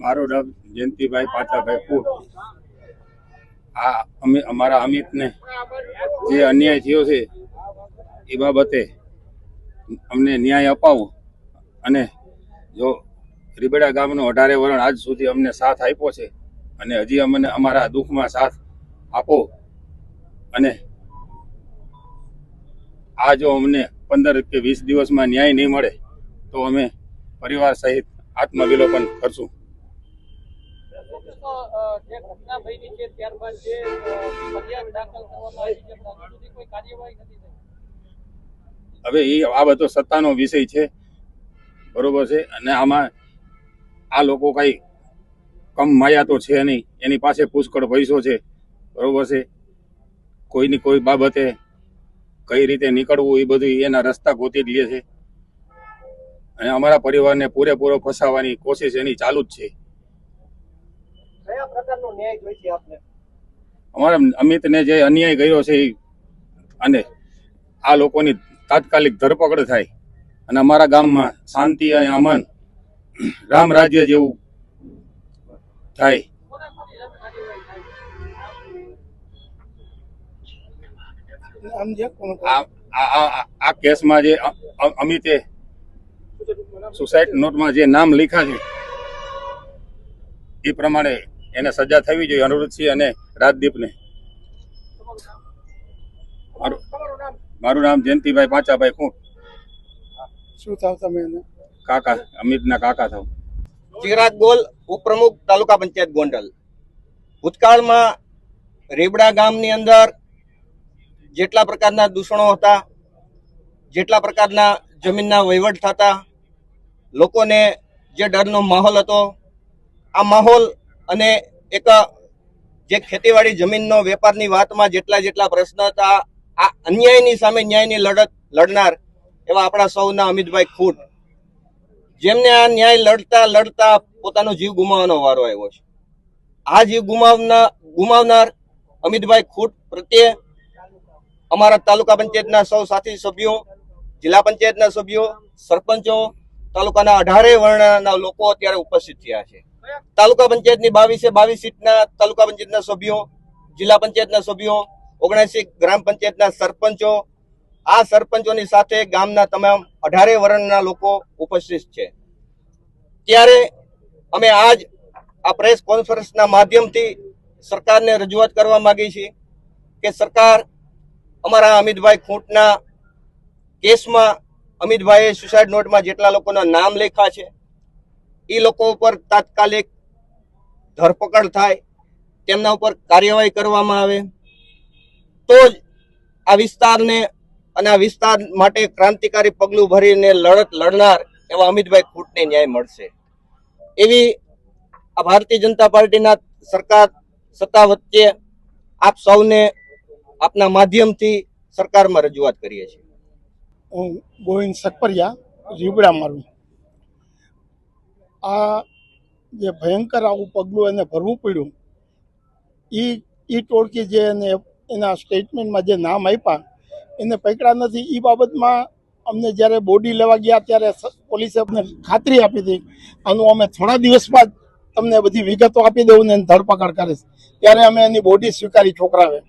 મારું નામ જયંતિભાઈ પાચાભાઈ ફૂટ આ અમે અમારા અમિતને જે અન્યાય થયો છે એ બાબતે અમને ન્યાય અપાવો અને જો રીબેડા ગામનો અઢારે વરણ આજ સુધી અમને સાથ આપ્યો છે અને હજી અમને અમારા દુઃખમાં સાથ આપો અને આ જો અમને પંદર કે વીસ દિવસમાં ન્યાય નહીં મળે તો અમે પરિવાર સહિત આત્મવિલોપન કરશું. હવે એ, આ બધો સત્તાનો વિષય છે, બરોબર છે, અને આમાં આ લોકો કઈ કમ માયા તો છે નહીં, એની પાસે પુષ્કળ પૈસો છે, બરોબર છે. કોઈની કોઈ બાબતે કઈ રીતે નીકળવું એ બધું એના રસ્તા ગોતી દે છે. અને અમારા પરિવારને પૂરેપૂરો ફસાવવાની કોશિશ એની ચાલુ જ છે. કયા પ્રકારનો ન્યાય જોઈએ છે આપને? અમારા અમિતને જે અન્યાય કર્યો છે અને આ લોકોની તાત્કાલિક ધરપકડ થાય અને અમારા ગામમાં શાંતિ અને અમન રામ રાજ્ય જેવું થાય. આ આ- આ આ કેસમાં જે અમિતે સુસાઇડ નોટમાં જે નામ લખ્યા છે એ પ્રમાણે એને સજા થવી જોઈએ અનુરોધસિંહ અને રાજદીપને. મારું તમારું નામ મારું નામ જયંતિભાઈ પાંચાભાઈ ખૂંટ. શું થાવ તમે કાકા અમિતના કાકા થાવ. ચિરાગ ગોલ ઉપપ્રમુખ તાલુકા પંચાયત ગોંડલ. ભૂતકાળમાં રેબડા ગામની અંદર જેટલા પ્રકારના દૂષણો હતા જેટલા પ્રકારના જમીનના વહીવટ થતા લોકોને જે ડરનો માહોલ હતો આ માહોલ અને એક જે ખેતીવાડી જમીનનો વેપારની વાતમાં જેટલા જેટલા પ્રશ્ન હતા, આ અન્યાયની સામે ન્યાયની લડત લડનાર એવા આપણા સૌના અમિતભાઈ ખૂટ જેમને આ ન્યાય લડતા લડતા પોતાનો જીવ ગુમાવવાનો વારો આવ્યો છે. આ જીવ ગુમાવના, ગુમાવનાર અમિતભાઈ ખૂટ પ્રત્યે અમારા તાલુકા પંચાયતના સૌ સાથી સભ્યો, જિલ્લા પંચાયતના સભ્યો, સરપંચો, તાલુકાના અઢારે વર્ણના લોકો અત્યારે ઉપસ્થિત થયા છે. તાલુકા પંચાયતની બાવીસે બાવીસ સીટના તાલુકા પંચાયતના સભ્યો, જિલ્લા પંચાયતના સભ્યો, ઓગણસી ગ્રામ પંચાયતના સરપંચો, આ સરપંચોની સાથે ગામના તમામ અઢારે વર્ણના લોકો ઉપસ્થિત છે. ત્યારે અમે આજ આ પ્રેસ કોન્ફરન્સના માધ્યમથી સરકારને રજૂઆત કરવા માગીએ છીએ કે સરકાર અમારા અમિતભાઈ ખૂંટના કેસમાં, અમિતભાઈએ સુસાઇડ નોટમાં જેટલા લોકોના નામ લેખા છે એ લોકો ઉપર તાત્કાલિક ધરપકડ થાય, તેમના ઉપર કાર્યવાહી કરવામાં આવે. તો જ આ વિસ્તારને અને આ વિસ્તાર માટે ક્રાંતિકારી પગલું ભરીને લડત લડનાર એવા અમિતભાઈ ખૂટને ન્યાય મળશે. એવી આ ભારતીય જનતા પાર્ટીના સરકાર સત્તા વચ્ચે આપ સૌને આપના માધ્યમથી સરકારમાં રજૂઆત કરીએ છીએ. હું ગોવિંદ સકપરિયા, રીબડા મારું. આ જે ભયંકર આવું પગલું એને ભરવું પડ્યું એ એ ટોળકી જે એને, એના સ્ટેટમેન્ટમાં જે નામ આપ્યા, એને પકડ્યા નથી. એ બાબતમાં અમને જ્યારે બોડી લેવા ગયા ત્યારે પોલીસે અમને ખાતરી આપી હતી. આનું અમે થોડા દિવસમાં જ તમને બધી વિગતો આપી દઉં ને ધરપકડ કરીશ. ત્યારે અમે એની બોડી સ્વીકારી છોકરાવે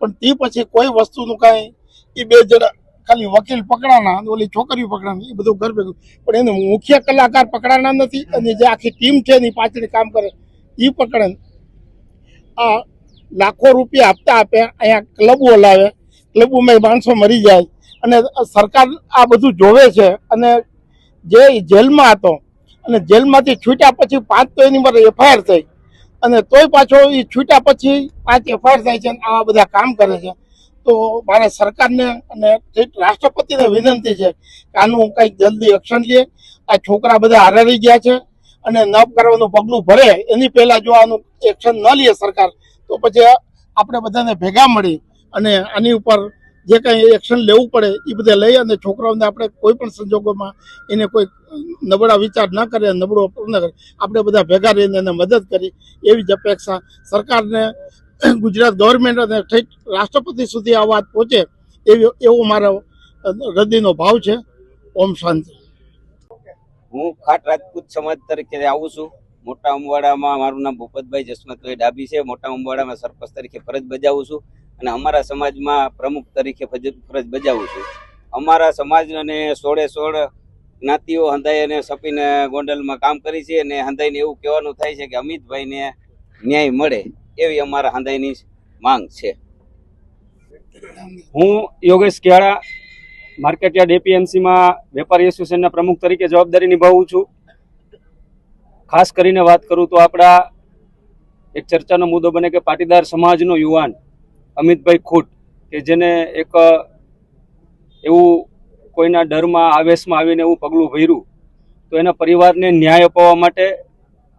પણ તે પછી કોઈ વસ્તુનું કાંઈ એ બે જણા ખાલી વકીલ પકડાના ઓલી છોકરીઓ પકડાના, એ બધું ઘર ભેગું. પણ એને મુખ્ય કલાકાર પકડાના નથી અને જે આખી ટીમ છે એની પાછળ કામ કરે એ પકડે આ લાખો રૂપિયા હપ્તા આપે, અહીંયા ક્લબો લાવે, ક્લબોમાં માણસો મરી જાય અને સરકાર આ બધું જોવે છે અને જે જેલમાં હતો અને જેલમાંથી છૂટ્યા પછી પાંચ તો એની પર એફઆઈઆર થઈ અને તોય પાછો એ છૂટ્યા પછી પાંચ એફઆઈઆર થાય છે અને આવા બધા કામ કરે છે. તો મારે સરકારને અને રાષ્ટ્રપતિને વિનંતી છે કે આનું કંઈક જલ્દી એક્શન લે. આ છોકરા બધા હારારી ગયા છે અને ન કરવાનું પગલું ભરે. એની પહેલાં જો આનું એક્શન ન લે સરકાર, તો પછી આપણે બધાને ભેગા મળી અને આની ઉપર જે કંઈ એક્શન લેવું પડે એ બધે લઈ અને છોકરાઓને આપણે કોઈ પણ સંજોગોમાં એને કોઈ નબળા વિચાર ન કરે, નબળો ન કરે. આપણે બધા ભેગા રહીને એને મદદ કરી. એવી જ અપેક્ષા સરકારને ગુજરાત ગવર્મેન્ટ અને રાષ્ટ્રપતિ સુધી આ વાત પહોંચે એવી એવો મારો હૃદયનો ભાવ છે. ઓમ શાંતિ. હું ખાટ રાજપૂત સમાજ તરીકે આવું છું. મોટા ઉમવાડામાં મારું નામ ભૂપતભાઈ જસમતભાઈ ડાબી છે. મોટા ઉમવાડામાં સરપંચ તરીકે ફરજ બજાવું છું અને અમારા સમાજમાં પ્રમુખ તરીકે ફરજ બજાવું છું. અમારા સમાજ અને સોળે સોળ જ્ઞાતિઓ હંધાઈ અને સપીને ગોંડલમાં કામ કરી છે અને હંધાઈને એવું કહેવાનું થાય છે કે અમિતભાઈને ન્યાય મળે. એવી અમારા હૃદયની માંગ છે. હું યોગેશ કેળા માર્કેટયાર્ડ એપીએમસીમાં વેપારી એસોસિએશનના પ્રમુખ તરીકે જવાબદારી નિભાવું છું. ખાસ કરીને વાત કરું તો આપણા એક ચર્ચાનો મુદ્દો બને કે પાટીદાર સમાજનો યુવાન અમિતભાઈ ખૂટ, કે જેને એક એવું કોઈના ડરમાં આવેશમાં આવીને એવું પગલું ભર્યું, તો એના પરિવારને ન્યાય અપાવવા માટે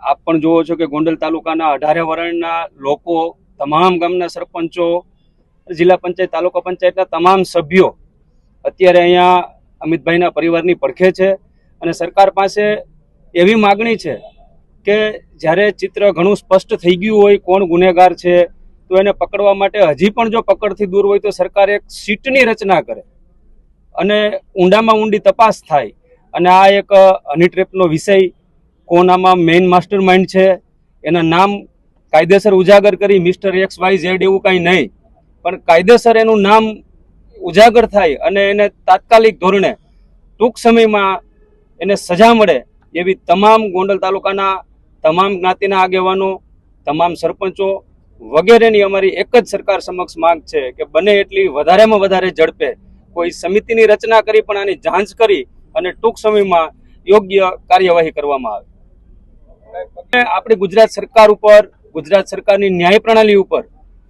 આપ પણ જુઓ છો કે ગોંડલ તાલુકાના અઢારે વરણના લોકો, તમામ ગામના સરપંચો, જિલ્લા પંચાયત, તાલુકા પંચાયતના તમામ સભ્યો અત્યારે અહીંયા અમિતભાઈના પરિવારની પડખે છે અને સરકાર પાસે એવી માગણી છે કે જ્યારે ચિત્ર ઘણું સ્પષ્ટ થઈ ગયું હોય કોણ ગુનેગાર છે, તો એને પકડવા માટે હજી પણ જો પકડથી દૂર હોય તો સરકાર એક સીટની રચના કરે અને ઊંડામાં ઊંડી તપાસ થાય. અને આ એક હની ટ્રેપનો વિષય કોણ આમાં મેઇન માસ્ટર માઇન્ડ છે, એના નામ કાયદેસર ઉજાગર કરી મિસ્ટર એક્સ વાય ઝેડ એવું કાંઈ નહીં. પણ કાયદેસર એનું નામ ઉજાગર થાય અને એને તાત્કાલિક ધોરણે ટૂંક સમયમાં એને સજા મળે એવી તમામ ગોંડલ તાલુકાના તમામ જ્ઞાતિના આગેવાનો, તમામ સરપંચો વગેરેની અમારી એક જ સરકાર સમક્ષ માંગ છે કે બને એટલી વધારેમાં વધારે ઝડપે કોઈ સમિતિની રચના કરી પણ આની જાંચ કરી અને ટૂંક સમયમાં યોગ્ય કાર્યવાહી કરવામાં આવે. આપણી ગુજરાત સરકાર ઉપર, ગુજરાત સરકારની ન્યાય પ્રણાલી ઉપર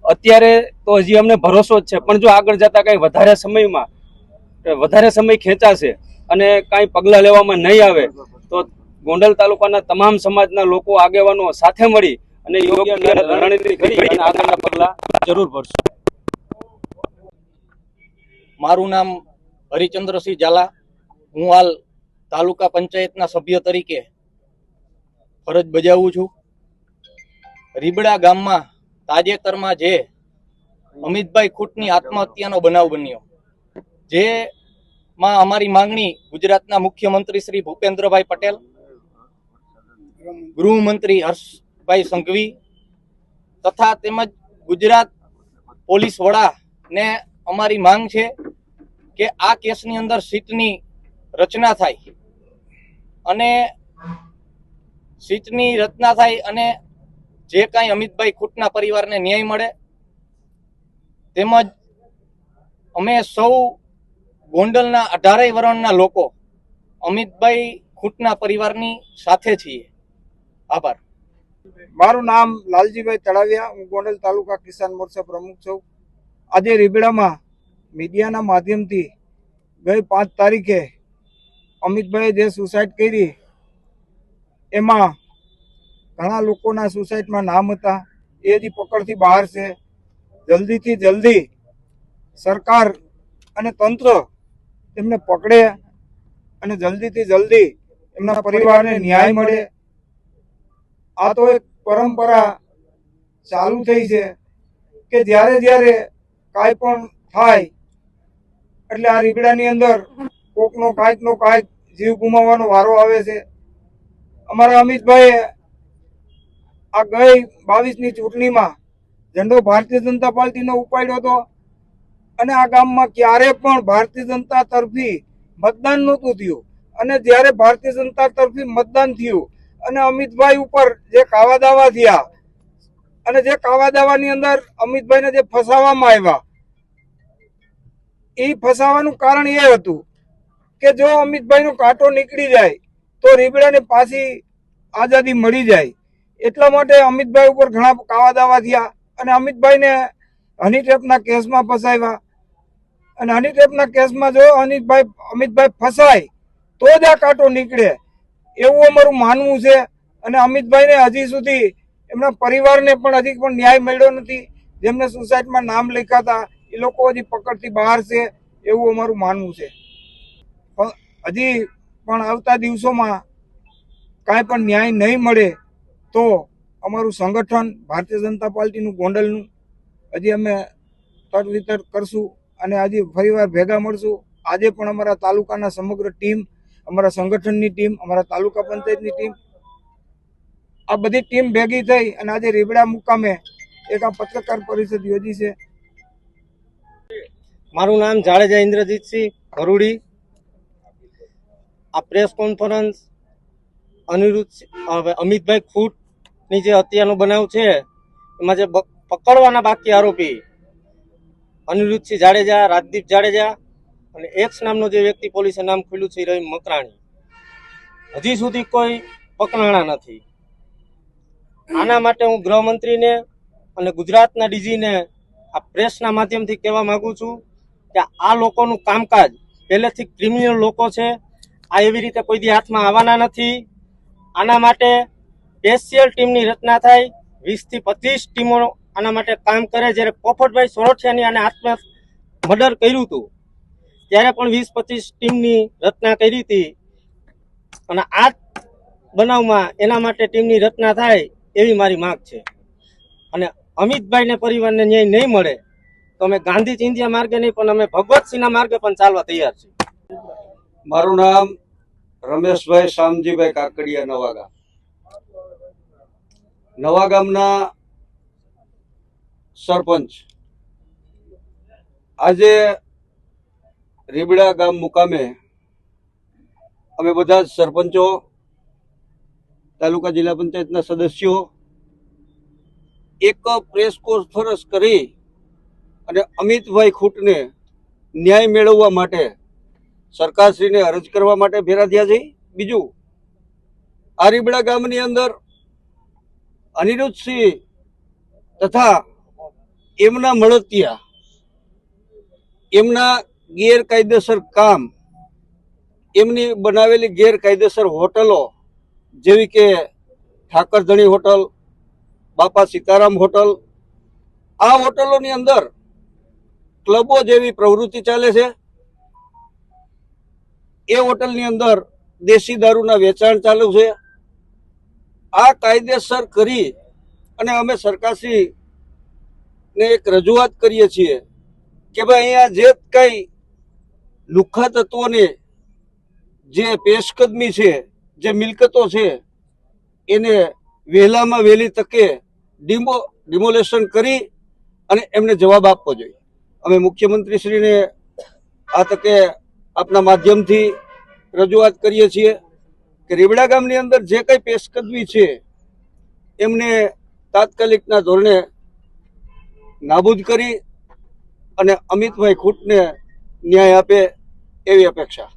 અત્યારે તો હજી અમને ભરોસો જ છે. પણ જો આગળ જતા કંઈ વધારે સમયમાં, વધારે સમય ખેંચાશે અને કાંઈ પગલાં લેવામાં નહીં આવે, તો ગોંડલ તાલુકાના તમામ સમાજના લોકો આગેવાનો સાથે મળી અને યોગ્ય રણનીતિ કરી પગલાં જરૂર ભરશે. મારું નામ હરિચંદ્રસિંહ ઝાલા. હું હાલ તાલુકા પંચાયતના સભ્ય તરીકે ફરજ બજાવું છું. રીબડા ગામમાં તાજેતરમાં જે અમિતભાઈ ખૂટની આત્મહત્યાનો બનાવ બન્યો, જે માં અમારી માંગણી ગુજરાતના મુખ્યમંત્રી શ્રી ભૂપેન્દ્રભાઈ પટેલ, ગૃહમંત્રી હર્ષભાઈ સંઘવી તથા તેમજ ગુજરાત પોલીસ વડાને અમારી માંગ છે કે આ કેસની અંદર સીટની રચના થાય. અને સીટની રચના થાય અને જે કાંઈ અમિતભાઈ ખૂટના પરિવારને ન્યાય મળે, તેમજ અમે સૌ ગોંડલના અઢારેય વરણના લોકો અમિતભાઈ ખૂટના પરિવારની સાથે છીએ. આભાર. મારું નામ લાલજીભાઈ તળાવિયા, હું ગોંડલ તાલુકા કિસાન મોરચા પ્રમુખ છું. આજે રીબડામાં મીડિયાના માધ્યમથી ગઈ પાંચ તારીખે અમિતભાઈએ જે સુસાઇડ કરી એમાં ઘણા લોકોના સુસાઇડમાં નામ હતા. એ હજી પકડથી બહાર છે. જલ્દીથી જલ્દી સરકાર અને તંત્ર તેમને પકડે અને જલ્દીથી જલ્દી એમના પરિવારને ન્યાય મળે. આ તો એક પરંપરા ચાલુ થઈ છે કે જ્યારે જ્યારે કાંઈ પણ થાય એટલે આ રીગડાની અંદર કોકનો કાંઈક નો કાંઈક જીવ ગુમાવવાનો વારો આવે છે. અમારા અમિતભાઈ આ ગઈ બાવીસની ચૂંટણીમાં ઝંડો ભારતીય જનતા પાર્ટીનો ઉપાડ્યો હતો અને આ ગામમાં ક્યારે પણ ભારતીય જનતા તરફી મતદાન નહોતું થયું. અને જ્યારે ભારતીય જનતા તરફી મતદાન થયું અને અમિતભાઈ ઉપર જે કાવા દાવા થયા અને જે કાવા દાવાની અંદર અમિતભાઈને જે ફસાવવામાં આવ્યા એ ફસાવાનું કારણ એ હતું કે જો અમિતભાઈનો કાંટો નીકળી જાય તો રીબડાને પાછી આઝાદી મળી જાય. એટલા માટે અમિતભાઈ ઉપર ઘણા કાવા દાવા થયા અને અમિતભાઈને હની ટ્રેપના કેસમાં ફસાવ્યા. અને હની કેસમાં જો અનિતભાઈ, અમિતભાઈ ફસાય, તો જ આ કાંટો નીકળે. એવું અમારું માનવું છે. અને અમિતભાઈને હજી સુધી એમના પરિવારને પણ હજી પણ ન્યાય મળ્યો નથી. જેમને સુસાઇડમાં નામ લખ્યા હતા, એ લોકો હજી પકડથી બહાર છે. એવું અમારું માનવું છે. હજી પણ આવતા દિવસોમાં કાંઈ પણ ન્યાય નહીં મળે તો અમારું સંગઠન, ભારતીય જનતા પાર્ટીનું ગોંડલનું, હજી અમે તર વિતર કરશું અને હજી ફરીવાર ભેગા મળશું. આજે પણ અમારા તાલુકાના સમગ્ર ટીમ, અમારા સંગઠનની ટીમ, અમારા તાલુકા પંચાયતની ટીમ, આ બધી ટીમ ભેગી થઈ અને આજે રીબડા મુકામે એક આ પત્રકાર પરિષદ યોજી છે. મારું નામ જાડેજા ઇન્દ્રજીતસિંહ ભરૂડી. આ પ્રેસ કોન્ફરન્સ અનિરુદ્ધ અમિતભાઈ ખૂટની જે હત્યાનો બનાવ છે, એમાં જે પકડવાના બાકી આરોપી અનિરુદ્ધસિંહ જાડેજા, રાજદીપ જાડેજા અને એક્સ નામનો જે વ્યક્તિ પોલીસે નામ ખુલ્યું છે રહી મકરાણી. હજી સુધી કોઈ પકડાણા નથી. આના માટે હું ગૃહમંત્રીને અને ગુજરાતના ડીજીને આ પ્રેસના માધ્યમથી કહેવા માગું છું કે આ લોકોનું કામકાજ પહેલેથી ક્રિમિનલ લોકો છે આ એવી રીતે કોઈ દી હાથમાં આવવાના નથી. આના માટે સ્પેશિયલ ટીમની રચના થાય. વીસથી પચીસ ટીમો આના માટે કામ કરે. જ્યારે પોપટભાઈ સોરઠિયાની આને આત્મ મર્ડર કર્યું હતું, ત્યારે પણ વીસ પચીસ ટીમની રચના કરી હતી. અને આ બનાવમાં એના માટે ટીમની રચના થાય એવી મારી માંગ છે. અને અમિતભાઈને પરિવારને ન્યાય નહીં મળે, તો અમે ગાંધી ચિંધ્યા માર્ગે નહીં, પણ અમે ભગવતસિંહના માર્ગે પણ ચાલવા તૈયાર છીએ. મારું નામ રમેશભાઈ શામજીભાઈ કાકડિયા નવાગામ. નવાગામના સરપંચ. આજે રીબડા ગામ મુકામે અમે બધા જ સરપંચો, તાલુકા જિલ્લા પંચાયતના સદસ્યો, એક પ્રેસ કોન્ફરન્સ કરી અને અમિતભાઈ ખૂટને ન્યાય મેળવવા માટે સરકારશ્રીને અરજ કરવા માટે ભેરા થયા છે. બીજું, આરીબડા ગામની અંદર અનિરુદ્ધસિંહ તથા એમના મળતિયા, એમના ગેરકાયદેસર કામ, એમની બનાવેલી ગેરકાયદેસર હોટલો જેવી કે ઠાકરધણી હોટલ, બાપા સીતારામ હોટલ, આ હોટલોની અંદર ક્લબો જેવી પ્રવૃત્તિ ચાલે છે. એ હોટલની અંદર દેશી દારૂના વેચાણ ચાલુ છે. આ કાયદેસર કરી અને અમે સરકારશ્રી ને એક રજૂઆત કરીએ છીએ કે ભાઈ અહીંયા જે કંઈ લુખ્ખા તત્વોને જે પેશકદમી છે, જે મિલકતો છે, એને વહેલામાં વહેલી તકે ડિમો, ડિમોલેશન કરી અને એમને જવાબ આપવો જોઈએ. અમે મુખ્યમંત્રીશ્રીને આ તકે આપના માધ્યમથી રજૂઆત કરીએ છીએ કે રીબડા ગામની અંદર જે કંઈ પેશકદમી છે, એમને તાત્કાલિકના ધોરણે નાબૂદ કરી અને અમિતભાઈ ખૂટને ન્યાય આપે એવી અપેક્ષા.